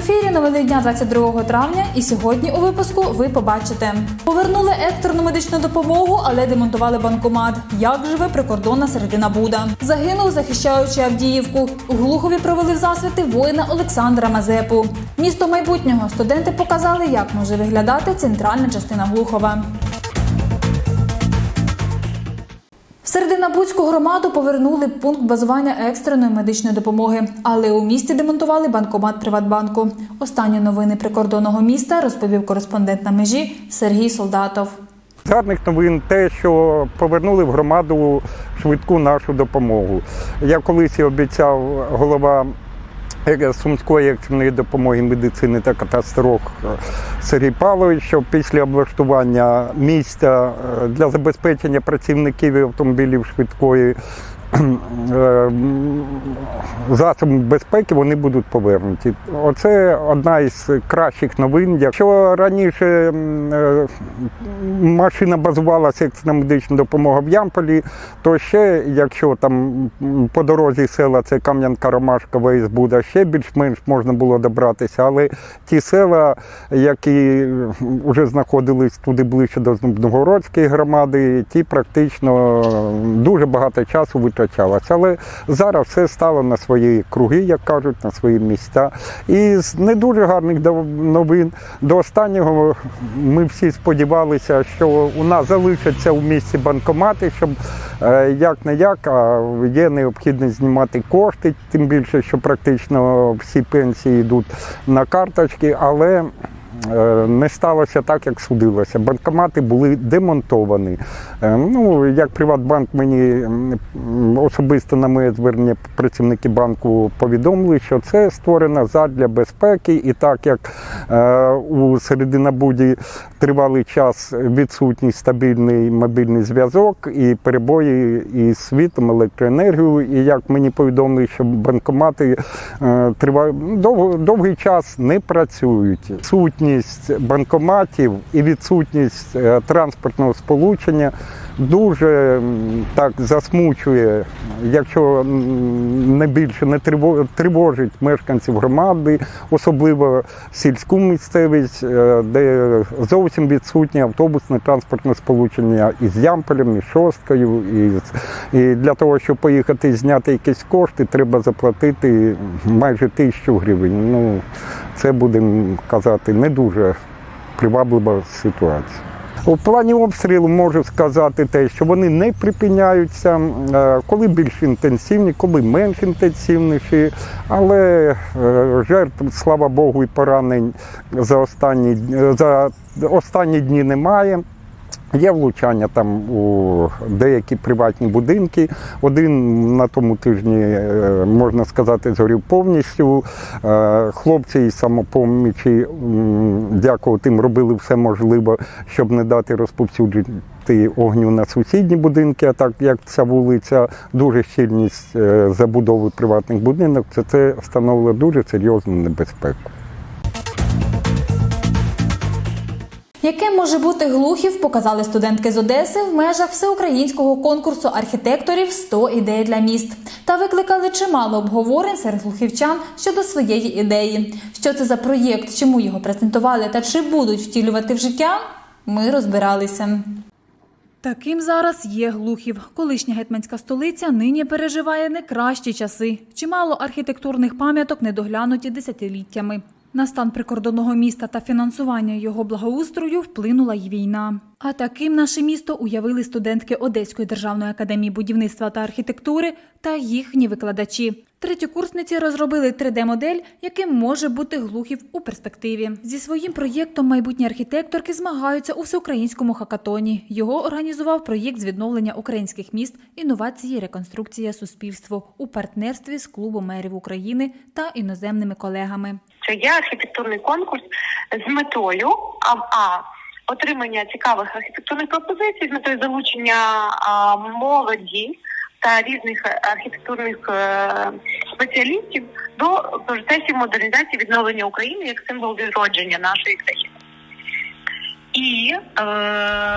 ефірі новини дня 22 травня, і сьогодні у випуску ви побачите: повернули екстрену медичну допомогу, але демонтували банкомат. Як живе прикордонна середина Буда? Загинув, захищаючи Авдіївку. У Глухові провели засвіти воїна Олександра Мазепу. Місто майбутнього студенти показали, як може виглядати центральна частина Глухова. Серединабудську громаду повернули пункт базування екстреної медичної допомоги, але у місті демонтували банкомат Приватбанку. Останні новини прикордонного міста розповів кореспондент на межі Сергій Солдатов. З гарних новин те, що повернули в громаду швидку нашу допомогу. Я колись обіцяв голова Сумської екстреної допомоги медицини та катастроф е, Сергій Павлович, після облаштування місця е, для забезпечення працівників і автомобілів швидкої засобів безпеки вони будуть повернуті. Оце одна із кращих новин. Якщо раніше е, машина базувалася екстрена медична допомога в Ямполі, то ще, якщо там по дорозі села це Кам'янка, Ромашка, Вейсбуда, ще більш-менш можна було добратися. Але ті села, які вже знаходились туди ближче до Новгородської громади, ті практично дуже багато часу витрачалося. Але зараз все стало на свої круги, як кажуть, на свої місця. І з не дуже гарних новин до останнього ми всі сподівалися, що у нас залишаться у місті банкомати, щоб е, як не як, а є необхідність знімати кошти, тим більше, що практично всі пенсії йдуть на карточки, але не сталося так, як судилося. Банкомати були демонтовані. Е, Ну, як Приватбанк мені особисто на моє звернення працівники банку повідомили, що це створено задля безпеки, і так як е, у Серединабуді тривалий час відсутній стабільний мобільний зв'язок і перебої із світом, електроенергією, і як мені повідомили, що банкомати е, триває дов, довгий час не працюють. Сутність банкоматів і відсутність е, транспортного сполучення дуже так засмучує, якщо не більше не триво- тривожить мешканців громади, особливо сільську місцевість, е, де зовсім відсутнє автобусне транспортне сполучення із Ямполем, із Шосткою. І, і для того, щоб поїхати і зняти якісь кошти, треба заплатити майже тисячу гривень. Ну, це будемо казати не дуже приваблива ситуація. У плані обстрілу можу сказати те, що вони не припиняються, е, коли більш інтенсивні, коли менш інтенсивніші, але е, жертв, слава Богу, і поранень за останні, за останні дні немає. Є влучання там у деякі приватні будинки. Один на тому тижні, е, можна сказати, згорів повністю. Е, Хлопці із самопомічі, дякувати їм, робили все можливе, щоб не дати розповсюджити огню на сусідні будинки. А так як ця вулиця дуже щільність е, забудови приватних будинок, це, це становило дуже серйозну небезпеку. Яке може бути глухів, показали студентки з Одеси в межах всеукраїнського конкурсу архітекторів «100 ідей для міст та викликали чимало обговорень серед глухівчан щодо своєї ідеї. Що це за проєкт, чому його презентували та чи будуть втілювати в життя? Ми розбиралися. Таким зараз є Глухів. Колишня гетьманська столиця нині переживає не кращі часи. Чимало архітектурних пам'яток недоглянуті десятиліттями. На стан прикордонного міста та фінансування його благоустрою вплинула й війна. А таким наше місто уявили студентки Одеської державної академії будівництва та архітектури та їхні викладачі. Третьокурсниці розробили 3D-модель, яким може бути глухів у перспективі. Зі своїм проєктом майбутні архітекторки змагаються у всеукраїнському хакатоні. Його організував проєкт з відновлення українських міст, інновації, реконструкція суспільству у партнерстві з клубом мерів України та іноземними колегами. Це є архітектурний конкурс з метою а отримання цікавих архітектурних пропозицій з метою залучення а, молоді та різних архітектурних е, спеціалістів до процесів модернізації відновлення України як символ відродження нашої країни. І е,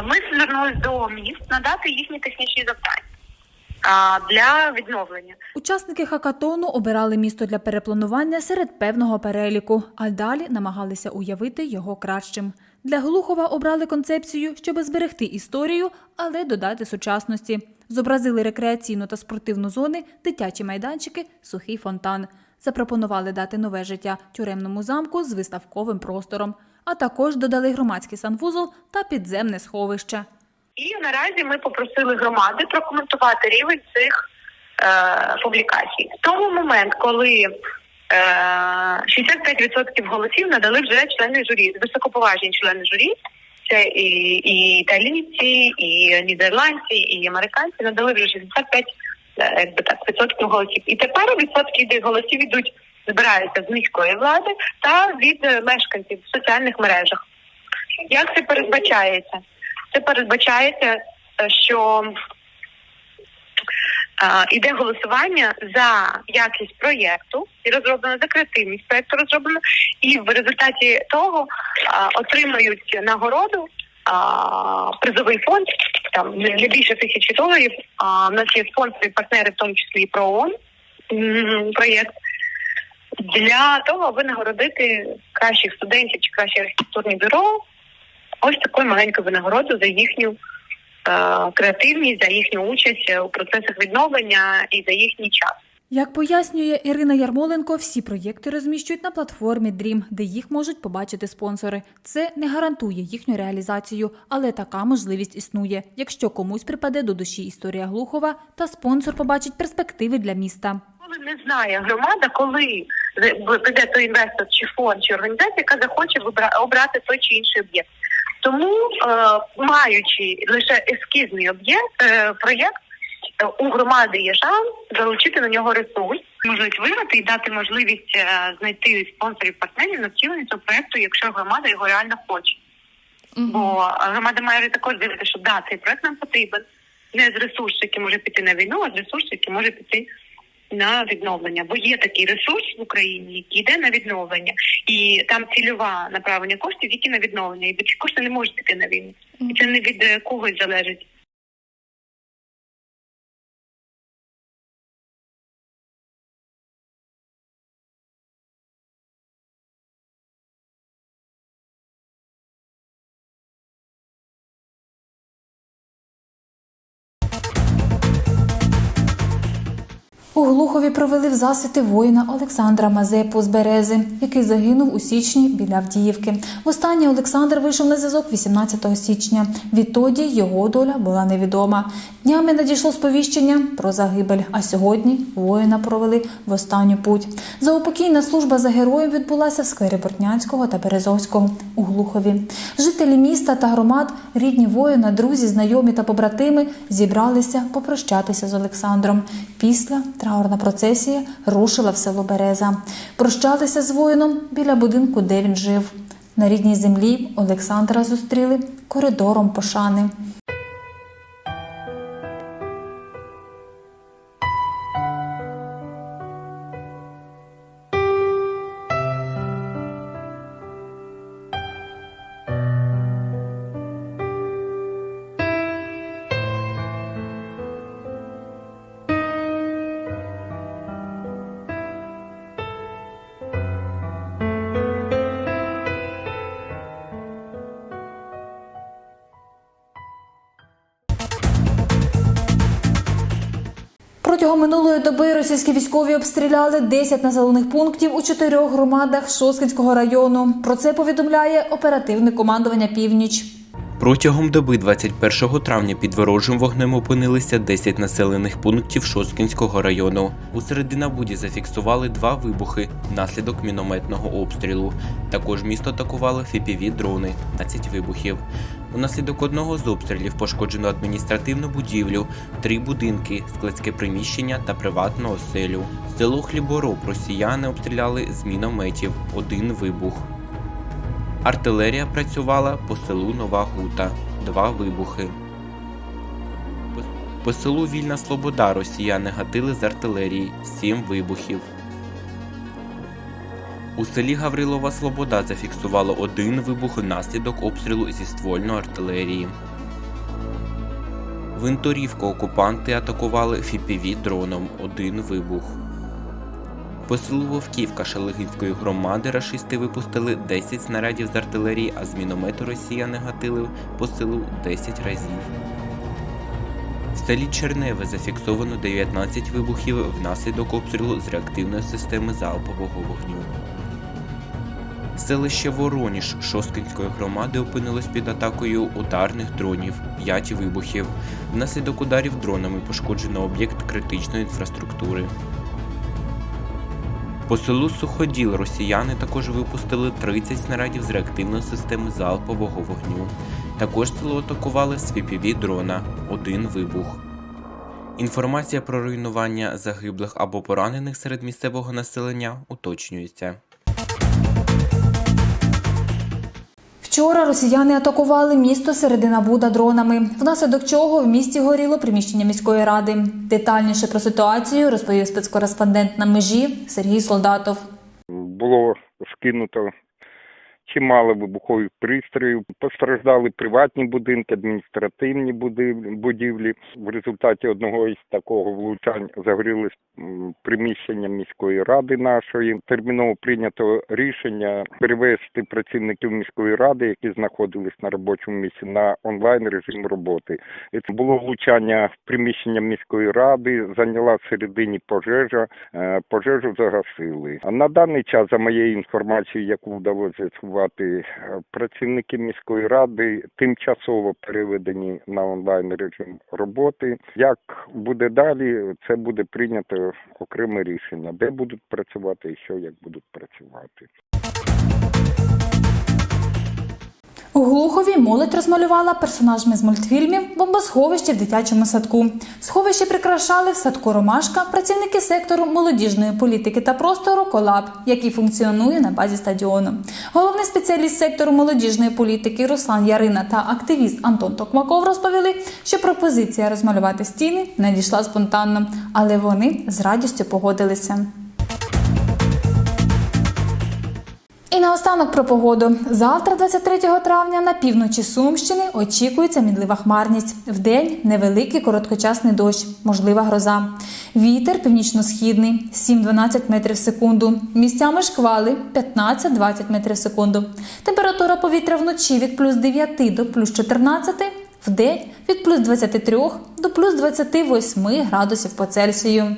ми звернулися до міст надати їхні технічні завдання. для відновлення. Учасники хакатону обирали місто для перепланування серед певного переліку, а далі намагалися уявити його кращим. Для Глухова обрали концепцію, щоб зберегти історію, але додати сучасності. Зобразили рекреаційну та спортивну зони, дитячі майданчики, сухий фонтан. Запропонували дати нове життя тюремному замку з виставковим простором, а також додали громадський санвузол та підземне сховище. І наразі ми попросили громади прокоментувати рівень цих е, публікацій. В тому момент, коли 65% голосів надали вже члени журі, високоповажні члени журі, це і, і італійці, і нідерландці, і американці надали вже 65 е, якби відсотків голосів. І тепер відсотки голосів ідуть, збираються з міської влади та від е, мешканців в соціальних мережах. Як це передбачається? Це передбачається, е, що е, іде голосування за якість проєкту і розроблено за креативність проєкту розроблено, і в результаті того е, отримають нагороду. а, Призовий фонд там не більше тисячі доларів. А, У нас є спонсори, партнери, в тому числі і про ООН проєкт для того, аби нагородити кращих студентів чи кращі архітектурні бюро ось такою маленькою винагородою за їхню креативність, за їхню участь у процесах відновлення і за їхній час. Як пояснює Ірина Ярмоленко, всі проєкти розміщують на платформі Dream, де їх можуть побачити спонсори. Це не гарантує їхню реалізацію, але така можливість існує, якщо комусь припаде до душі історія Глухова та спонсор побачить перспективи для міста. Коли не знає громада, коли прийде той інвестор чи фонд чи організація, яка захоче обрати той чи інший об'єкт. Тому, е, маючи лише ескізний об'єкт, е, проєкт, е, у громади є шанс залучити на нього ресурс, можуть виграти і дати можливість знайти спонсорів партнерів на втілення цього проєкту, якщо громада його реально хоче. Бо громада має також дивитися, що да, цей проект нам потрібен. Не з ресурсу, який може піти на війну, а з ресурсу, який може піти на відновлення. Бо є такий ресурс в Україні, який йде на відновлення, і там цільова направлення коштів, які на відновлення, і ці кошти не можуть піти на війну. І це не від е, когось залежить. У Глухові провели в засвіти воїна Олександра Мазепу з Берези, який загинув у січні біля Авдіївки. Востаннє Олександр вийшов на зв'язок 18 січня. Відтоді його доля була невідома. Днями надійшло сповіщення про загибель. А сьогодні воїна провели в останню путь. Заупокійна служба за героєм відбулася в сквері Бортнянського та Березовського у Глухові. Жителі міста та громад, рідні воїна, друзі, знайомі та побратими зібралися попрощатися з Олександром. Після траурна процесія рушила в село Береза. Прощалися з воїном біля будинку, де він жив. На рідній землі Олександра зустріли коридором пошани. Протягом минулої доби російські військові обстріляли 10 населених пунктів у чотирьох громадах Шоскінського району. Про це повідомляє оперативне командування Північ. Протягом доби 21 травня під ворожим вогнем опинилися 10 населених пунктів Шосткінського району. У Серединабуді зафіксували два вибухи внаслідок мінометного обстрілу. Також місто атакували fpv дрони 15 вибухів. Унаслідок одного з обстрілів пошкоджено адміністративну будівлю, три будинки, складське приміщення та приватну оселю. Село Хлібороб росіяни обстріляли з мінометів, один вибух. Артилерія працювала по селу Нова Гута. Два вибухи. По- селу Вільна Слобода росіяни гатили з артилерії. Сім вибухів. У селі Гаврилова Слобода зафіксувало один вибух внаслідок обстрілу зі ствольної артилерії. Винторівку окупанти атакували фіпіві дроном. Один вибух. По селу Вовківка Шелегинської громади рашисти випустили 10 снарядів з артилерії, а з міномету росіяни гатили по селу 10 разів. В селі Черневе зафіксовано 19 вибухів внаслідок обстрілу з реактивної системи залпового вогню. Селище Вороніж Шосткинської громади опинилось під атакою ударних дронів, 5 вибухів. Внаслідок ударів дронами пошкоджено об'єкт критичної інфраструктури. По селу Суходіл росіяни також випустили 30 снарядів з реактивної системи залпового вогню. Також село атакували з FPV дрона, один вибух. Інформація про руйнування загиблих або поранених серед місцевого населення уточнюється. Вчора росіяни атакували місто Середина Буда дронами, внаслідок чого в місті горіло приміщення міської ради. Детальніше про ситуацію розповів спецкореспондент на межі Сергій Солдатов. Було скинуто чимало вибухових пристроїв. Постраждали приватні будинки, адміністративні будівлі. В результаті одного із такого влучань загорілись приміщення міської ради нашої. Терміново прийнято рішення перевести працівників міської ради, які знаходились на робочому місці, на онлайн режим роботи. Це було влучання в приміщення міської ради, зайняла всередині пожежа, е, пожежу загасили. А на даний час, за моєю інформацією, яку вдалося з'ясувати, е, працівники міської ради тимчасово переведені на онлайн режим роботи. Як буде далі, це буде прийнято окреме рішення, де будуть працювати і що як будуть працювати. У Глухові молодь розмалювала персонажами з мультфільмів бомбосховище в дитячому садку. Сховище прикрашали в садку Ромашка працівники сектору молодіжної політики та простору Колаб, який функціонує на базі стадіону. Головний спеціаліст сектору молодіжної політики Руслан Ярина та активіст Антон Токмаков розповіли, що пропозиція розмалювати стіни надійшла спонтанно, але вони з радістю погодилися. І наостанок про погоду. Завтра, 23 травня, на півночі Сумщини очікується мінлива хмарність. Вдень невеликий короткочасний дощ, можлива гроза. Вітер північно-східний 7-12 метрів в секунду. Місцями шквали 15-20 метрів в секунду. Температура повітря вночі від плюс 9 до плюс 14, вдень від плюс 23 до плюс 28 градусів по Цельсію.